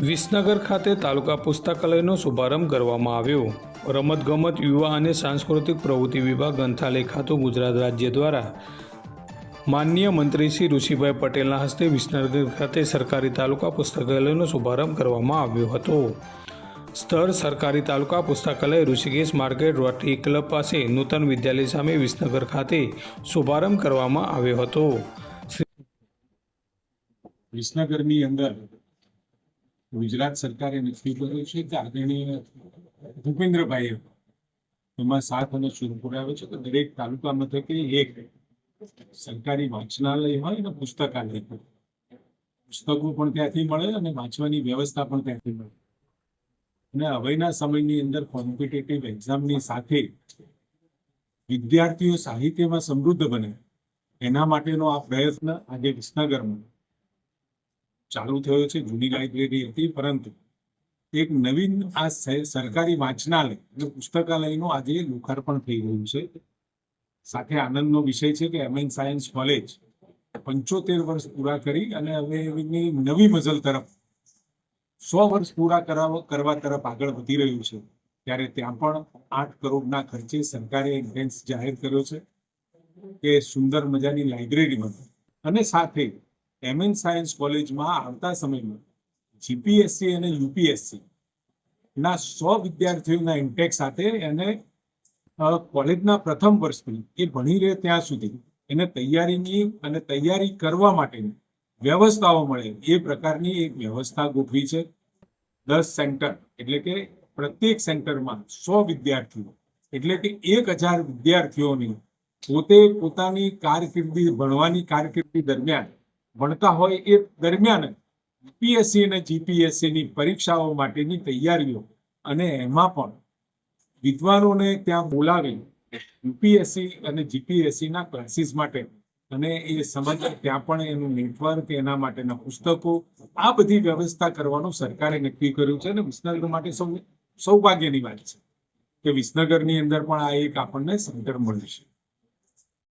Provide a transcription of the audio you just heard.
વિસનગર ખાતે તાલુકા પુસ્તકાલયનો શુભારંભ કરવામાં આવ્યો. રમતગમત, યુવા અને સાંસ્કૃતિક પ્રવૃત્તિ વિભાગ ગ્રંથાલય ખાતું ગુજરાત રાજ્ય દ્વારા માનનીય મંત્રી શ્રી ઋષિભાઈ પટેલના હસ્તે વિસનગર ખાતે સરકારી તાલુકા પુસ્તકાલયનો શુભારંભ કરવામાં આવ્યો હતો. સ્થળ, સરકારી તાલુકા પુસ્તકાલય, ઋષિકેશ માર્કેટ, રોટરી ક્લબ પાસે નૂતન વિદ્યાલય સામે વિસનગર ખાતે શુભારંભ કરવામાં આવ્યો હતો. વિસનગરની અંદર ગુજરાત સરકારે નક્કી કર્યું છે કે આદરણીય ભૂપેન્દ્રભાઈએ એમાં સાથ અને સુર પુરાવે છે કે દરેક તાલુકા મથકે એક સરકારી વાંચનાલય હોય અને પુસ્તકાલય હોય. પુસ્તકો પણ ત્યાંથી મળે અને વાંચવાની વ્યવસ્થા પણ ત્યાંથી મળે. અને હવેના સમયની અંદર કોમ્પિટેટિવ એક્ઝામની સાથે વિદ્યાર્થીઓ સાહિત્યમાં સમૃદ્ધ બને. એના માટેનો આ પ્રયત્ન આજે વિસનગરમાં ચાલુ થયો છે, જૂની લાઇબ્રેરી હતી, પરંતુ એક નવીન આ સરકારી વાંચનાલય એટલે પુસ્તકાલયનું આજે લોકાર્પણ થઈ ગયું છે. સાથે આનંદનો વિષય છે કે એમએન સાયન્સ કોલેજ પંચોતેર વર્ષ પૂરા કરી અને હવે એની નવી મઝલ તરફ, સો વર્ષ પૂરા કરાવ- તરફ આગળ વધી રહ્યું છે. ત્યારે ત્યાં પણ આઠ કરોડના ખર્ચે સરકારે એન્ટ્રન્સ જાહેર કર્યો છે કે સુંદર મજાની લાઇબ્રેરી બને અને સાથે એમએન સાયન્સ કોલેજમાં આવતા સમયમાં જીપીએસસી અને યુપીએસસી ના સો વિદ્યાર્થીઓના ઇન્ટેક સાથે એને કોલેજના પ્રથમ વર્ષથી એ ભણી રહે ત્યાં સુધી, એને તૈયારીની અને તૈયારી કરવા માટેની વ્યવસ્થાઓ મળે, એ પ્રકારની એક વ્યવસ્થા ગોઠવી છે. દસ સેન્ટર, એટલે કે પ્રત્યેક સેન્ટરમાં સો વિદ્યાર્થીઓ, એટલે કે એક હજાર વિદ્યાર્થીઓની પોતે પોતાની કારકિર્દી, ભણવાની કારકિર્દી દરમિયાન ભણતા હોય એ દરમિયાન યુપીએસસી અને જીપીએસસી ની પરીક્ષાઓ માટેની તૈયારીઓ અને એમાં પણ વિદ્વાનોને ત્યાં બોલાવી યુપીએસસી અને જીપીએસસીના ક્લાસીસ માટે અને એ સમજ ત્યાં પણ એનું નેટવર્ક એના માટેના પુસ્તકો, આ બધી વ્યવસ્થા કરવાનું સરકારે નક્કી કર્યું છે અને વિસનગર માટે સૌ સૌભાગ્યની વાત છે કે વિસનગરની અંદર પણ આ એક આપણને સેન્ટર મળ્યું છે.